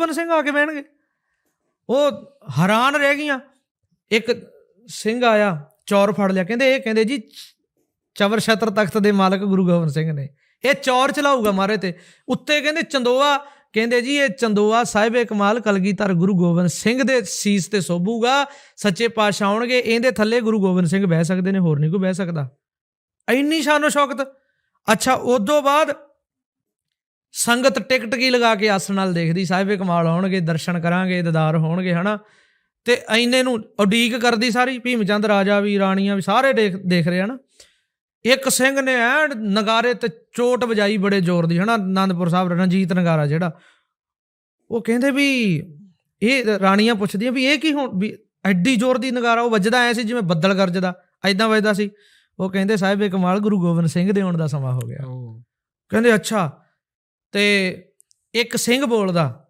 ਪਨ ਸਿੰਘ ਆ ਕੇ ਬਹਿਣਗੇ। ਉਹ ਹੈਰਾਨ ਰਹਿ ਗਈਆਂ। ਇੱਕ ਸਿੰਘ ਆਇਆ, ਚੌਰ ਫੜ ਲਿਆ। ਕਹਿੰਦੇ, ਇਹ ਕਹਿੰਦੇ ਜੀ, ਚਵਰ ਛਤਰ ਤਖਤ ਦੇ ਮਾਲਕ ਗੁਰੂ ਗੋਬਿੰਦ ਸਿੰਘ ਨੇ। ਇਹ ਚੌਰ ਚਲਾਊਗਾ ਮਾਰੇ ਤੇ। ਉੱਤੇ ਕਹਿੰਦੇ, ਚੰਦੋਆ, ਕਹਿੰਦੇ ਜੀ, ਇਹ ਚੰਦੋਆ ਸਾਹਿਬੇ ਕਮਾਲ ਕਲਗੀਧਰ ਗੁਰੂ ਗੋਬਿੰਦ ਸਿੰਘ ਦੇ ਸੀਸ ਤੇ ਸੋਭੂਗਾ। ਸੱਚੇ ਪਾਤਸ਼ਾਹ ਆਉਣਗੇ। ਇਹਦੇ ਥੱਲੇ ਗੁਰੂ ਗੋਬਿੰਦ ਸਿੰਘ ਬਹਿ ਸਕਦੇ ਨੇ, ਹੋਰ ਨਹੀਂ ਕੋਈ ਬਹਿ ਸਕਦਾ। ਇੰਨੀ ਸ਼ਾਨੋ ਸ਼ੌਕਤ ਅੱਛਾ, ਉਦੋਂ ਬਾਅਦ ਸੰਗਤ ਟਿਕਟ ਕੀ ਲਗਾ ਕੇ ਆਸਣ ਨਾਲ ਦੇਖਦੀ? ਸਾਹਿਬੇ ਕਮਾਲ ਆਉਣਗੇ ਦਰਸ਼ਨ ਕਰਾਂਗੇ ਦੀਦਾਰ ਹੋਣਗੇ ਹਨਾ? ਤੇ ਐਨੇ ਨੂੰ ਉਡੀਕ ਕਰਦੀ ਸਾਰੀ ਭੀਮ ਚੰਦ ਰਾਜਾ ਵੀ ਰਾਣੀਆਂ ਵੀ ਸਾਰੇ ਦੇਖ ਦੇਖ ਰਹੇ ਹਨ? ਇੱਕ ਸਿੰਘ ਨੇ ਐਨ ਨਗਾਰੇ ਤੇ ਚੋਟ ਵਜਾਈ ਬੜੇ ਜ਼ੋਰ ਦੀ ਹਨਾ? ਆਨੰਦਪੁਰ ਸਾਹਿਬ ਰਣਜੀਤ ਨਗਾਰਾ ਜਿਹੜਾ। ਉਹ ਕਹਿੰਦੇ ਵੀ ਇਹ ਰਾਣੀਆਂ ਪੁੱਛਦੀਆਂ ਵੀ ਇਹ ਕੀ ਹੁਣ ਵੀ ਐਡੀ ਜ਼ੋਰ ਦੀ ਨਗਾਰਾ ਉਹ ਵੱਜਦਾ ਐ ਸੀ ਜਿਵੇਂ ਬੱਦਲ ਗਰਜਦਾ ਐਦਾਂ ਵੱਜਦਾ ਸੀ। ਉਹ ਕਹਿੰਦੇ ਸਾਹਿਬੇ ਕਮਾਲ ਗੁਰੂ ਗੋਬਿੰਦ ਸਿੰਘ ਦੇ ਆਉਣ ਦਾ ਸਮਾਂ ਹੋ ਗਿਆ। ਕਹਿੰਦੇ ਅੱਛਾ ਤੇ ਇੱਕ ਸਿੰਘ ਬੋਲਦਾ